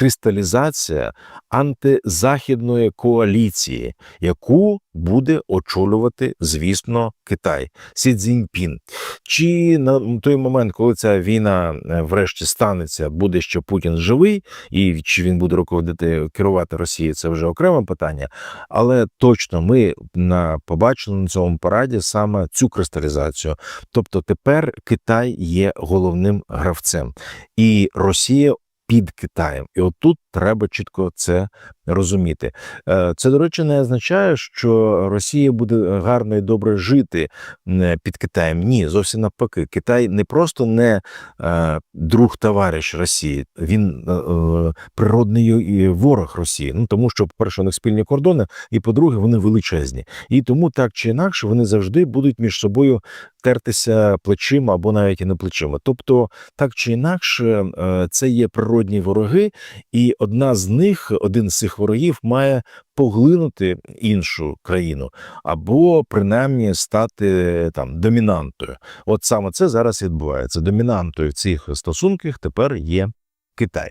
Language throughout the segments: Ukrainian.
кристалізація антизахідної коаліції, яку буде очолювати, звісно, Китай Сі Цзіньпін. Чи на той момент, коли ця війна е, врешті станеться, буде ще Путін живий, і чи він буде руководити керувати Росією, це вже окреме питання. Але точно ми на побачили на цьому параді саме цю кристалізацію. Тобто тепер Китай є головним гравцем, і Росія під Китаєм. І отут треба чітко це розуміти. Е, Це, до речі, не означає, що Росія буде гарно і добре жити під Китаєм. Ні, зовсім навпаки. Китай не просто не е, друг товариш Росії, він е, природний ворог Росії. Ну тому що, по-перше, у них спільні кордони, і по-друге, вони величезні. І тому так чи інакше вони завжди будуть між собою тертися плечима або навіть і не плечима. Тобто, так чи інакше, це є природні вороги, і одна з них, один з цих ворогів, має поглинути іншу країну, або принаймні стати там домінантою. От саме це зараз відбувається. Домінантою в цих стосунках тепер є Китай.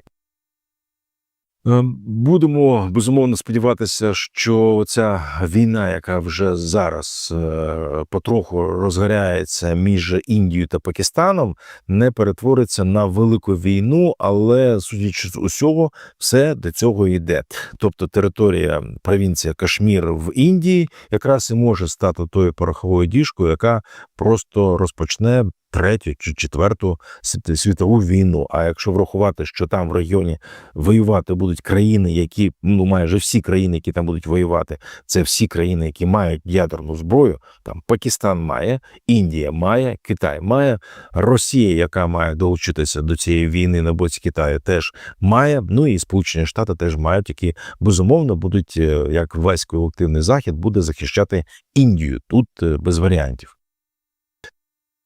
Е, Будемо безумовно сподіватися, що ця війна, яка вже зараз е, потроху розгоряється між Індією та Пакистаном, не перетвориться на велику війну, але судячи з усього, все до цього йде. Тобто територія провінція Кашмір в Індії якраз і може стати тою пороховою діжкою, яка просто розпочне третю чи четверту світ- світову війну. А якщо врахувати, що там в регіоні воювати будуть країни, які ну майже всі країни, які там будуть воювати, це всі країни, які мають ядерну зброю. Там Пакистан має, Індія має, Китай має, Росія, яка має долучитися до цієї війни на боці Китаю, теж має. Ну і Сполучені Штати теж мають, які безумовно будуть, е, як весь колективний захід, буде захищати Індію. Тут е, без варіантів.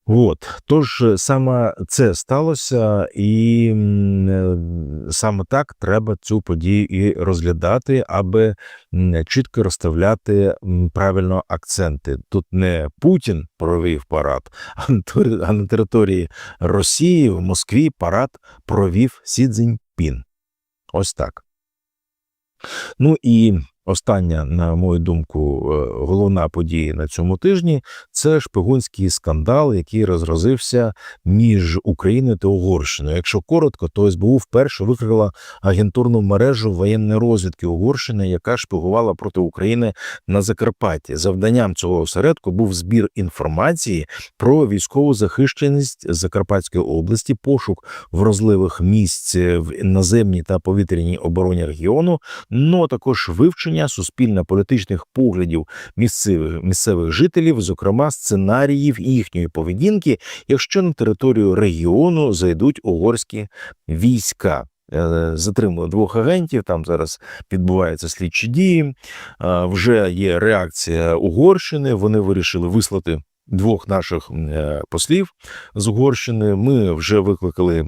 От тож саме це сталося, і е, саме так треба цю подію і розглядати, аби чітко розставляти правильно акценти. Тут не Путін провів парад, а на території Росії в Москві парад провів Сі Цзіньпін. Ось так. Ну і остання, на мою думку, е, головна подія на цьому тижні це шпигунський скандал, який розразився між Україною та Угорщиною. Якщо коротко, то СБУ вперше викрила агентурну мережу воєнної розвідки Угорщини, яка шпигувала проти України на Закарпатті. Завданням цього осередку був збір інформації про військову захищеність Закарпатської області, пошук вразливих місць в наземній та повітряній обороні регіону, ну а також вивчення суспільно-політичних поглядів місцевих місцевих жителів, зокрема сценаріїв їхньої поведінки, якщо на територію регіону зайдуть угорські війська. Е, Затримали двох агентів. Там зараз відбуваються слідчі дії. Е, Вже є реакція Угорщини. Вони вирішили вислати. Двох наших е, послів з Угорщини ми вже викликали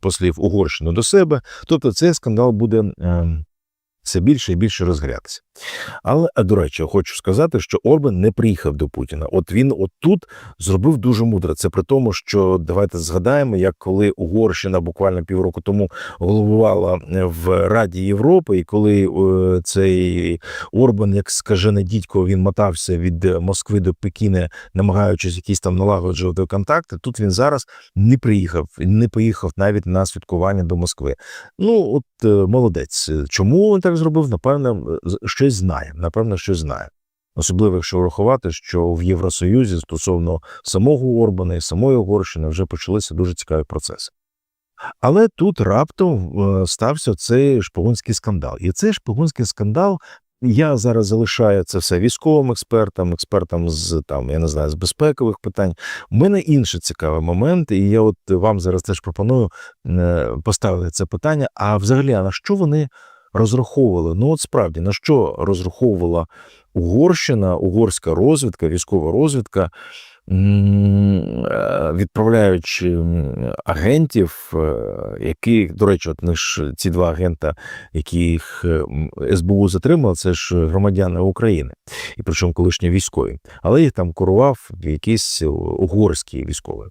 послів Угорщини до себе. Тобто, цей скандал буде е, все більше і більше розгорятися. Але до речі, хочу сказати, що Орбан не приїхав до Путіна. От він отут зробив дуже мудро. Це при тому, що давайте згадаємо, як коли Угорщина буквально півроку тому головувала в Раді Європи, і коли е, цей Орбан, як скажене дідько, він мотався від Москви до Пекіна, намагаючись якісь там налагоджувати контакти. Тут він зараз не приїхав, не поїхав навіть на святкування до Москви. Ну от е, молодець. Чому він так зробив? Напевно, з- щось знає. Напевно, щось знає. Особливо, якщо врахувати, що в Євросоюзі стосовно самого Орбана і самої Угорщини вже почалися дуже цікаві процеси. Але тут раптом е, стався цей шпигунський скандал. І цей шпигунський скандал я зараз залишаю це все військовим експертам, експертам з там, я не знаю, з безпекових питань. У мене інший цікавий момент, і я от вам зараз теж пропоную е, поставити це питання. А взагалі, а на що вони розраховували? Ну, от справді, на що розраховувала Угорщина, угорська розвідка, військова розвідка, е, відправляючи агентів, е, які, до речі, от ж ці два агента, яких СБУ затримали, це ж громадяни України, і причому колишні військові, але їх там курував якийсь угорський військовий.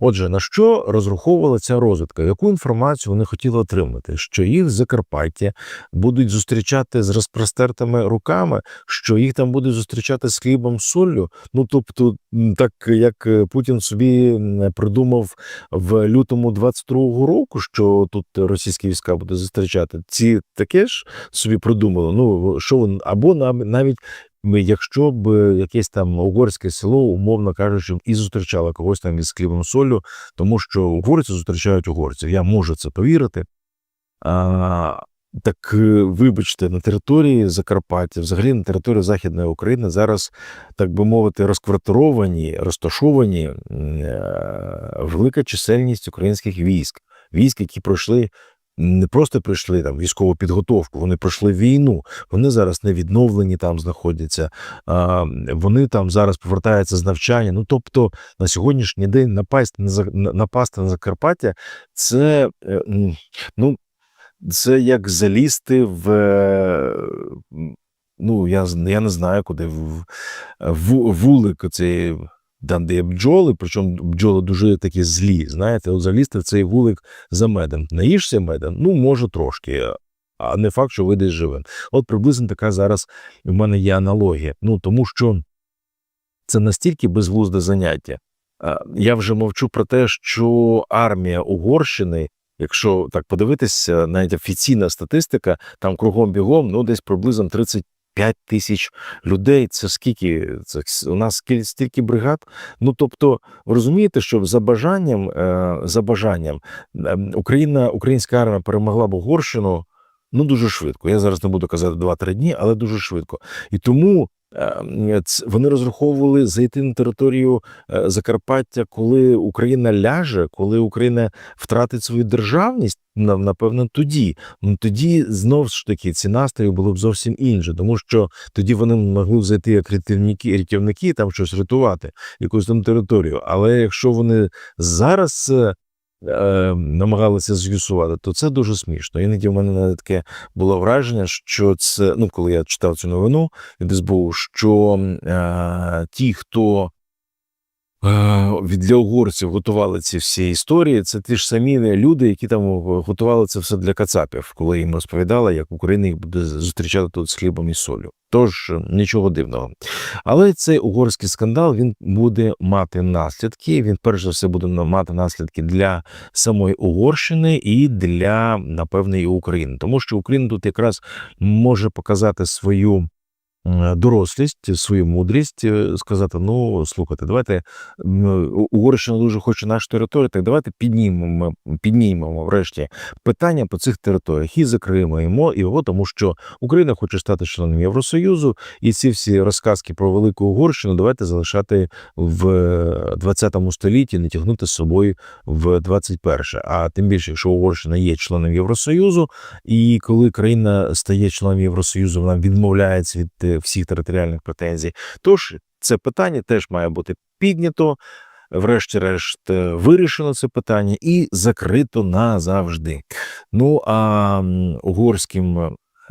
Отже, на що розраховувала ця розвідка? Яку інформацію вони хотіли отримати? Що їх Закарпаття будуть зустрічати з розпростертими руками, що їх там будуть зустрічати з хлібом соллю? Ну тобто, так як е, Путін собі придумав в лютому 22-го року, що тут російські війська будуть зустрічати, ці таке ж собі придумали. Ну що або нав- навіть. Якщо б е, якесь там угорське село, умовно кажучи, і зустрічало когось там із хлібом з соллю, тому що угорці зустрічають угорців. Я можу це повірити. А, так, е, вибачте, на території Закарпаття, взагалі на території Західної України зараз, так би мовити, розквартировані, розташовані е, велика чисельність українських військ, військ, які пройшли. Не просто пройшли там військову підготовку, вони пройшли війну. Вони зараз не відновлені там знаходяться. Вони там зараз повертаються з навчання. Ну тобто на сьогоднішній день напасти на напасти на Закарпаття, це е, ну це як залізти в. е, Ну, я, я не знаю, куди в, в вулик оцей, там, де є бджоли, причому бджоли дуже такі злі. Знаєте, от залізти в цей вулик за медом. Наїшся медом? Ну, може, трошки, а не факт, що вийдеш живим. От приблизно така зараз в мене є аналогія. Ну, тому що це настільки безглузде заняття. Я вже мовчу про те, що армія Угорщини, якщо так подивитися, навіть офіційна статистика, там кругом бігом, ну десь приблизно 35 тисяч людей. Це скільки? Це у нас стільки бригад. Ну тобто, ви розумієте, що за бажанням, е, за бажанням ем, Україна, українська армія перемогла б Угорщину. Ну, дуже швидко. Я зараз не буду казати 2-3 дні, але дуже швидко. І тому вони розраховували зайти на територію е, Закарпаття, коли Україна ляже, коли Україна втратить свою державність, напевно, тоді. Ну тоді знов ж таки ці настрої були б зовсім інші, тому що тоді вони могли б зайти як рятівники, рятівники там щось рятувати, якусь там територію. Але якщо вони зараз. Е, Намагалися з'ясувати, то це дуже смішно. Іноді в мене навіть таке було враження, що це ну, коли я читав цю новину від СБУ, що е, ті, хто для угорців готували ці всі історії, це ті ж самі люди, які там готували це все для кацапів, коли їм розповідали, як Україна їх буде зустрічати тут з хлібом і солью. Тож нічого дивного. Але цей угорський скандал він буде мати наслідки. Він перш за все буде мати наслідки для самої Угорщини і для напевне і України, тому що Україна тут якраз може показати свою. Е, Дорослість, свою мудрість, е, сказати: ну слухайте, давайте Угорщина дуже хоче нашу територію. Так давайте піднімемо, піднімемо врешті питання по цих територіях і закриємо його, тому що Україна хоче стати членом Євросоюзу, і ці всі розказки про велику Угорщину давайте залишати в 20 столітті, не тягнути з собою в 21. А тим більше, якщо Угорщина є членом Євросоюзу, і коли країна стає членом Євросоюзу, вона відмовляється від всіх територіальних претензій. Тож це питання теж має бути піднято. Врешті-решт е, вирішено це питання і закрито назавжди. Ну а угорським е,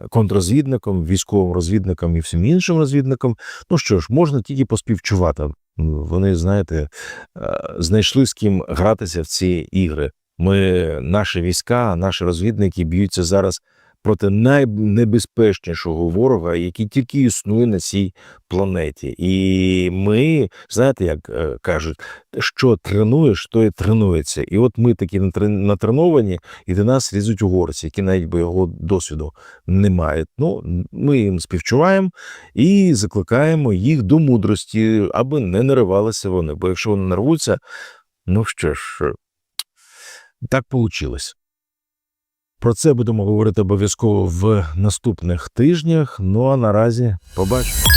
контррозвідникам, військовим розвідникам і всім іншим розвідникам, ну що ж, можна тільки поспівчувати. Вони, знаєте, е, знайшли з ким гратися в ці ігри. Ми, наші війська, наші розвідники б'ються зараз проти найнебезпечнішого ворога, який тільки існує на цій планеті. І ми, знаєте, як е, кажуть, що тренуєш, то і тренується. І от ми такі натреновані, і до нас лізуть угорці, які навіть бойового досвіду не мають. Ну, ми їм співчуваємо і закликаємо їх до мудрості, аби не наривалися вони. Бо якщо вони нарвуться, ну що ж, так вийшло. Про це будемо говорити обов'язково в наступних тижнях. Ну а наразі побачимо.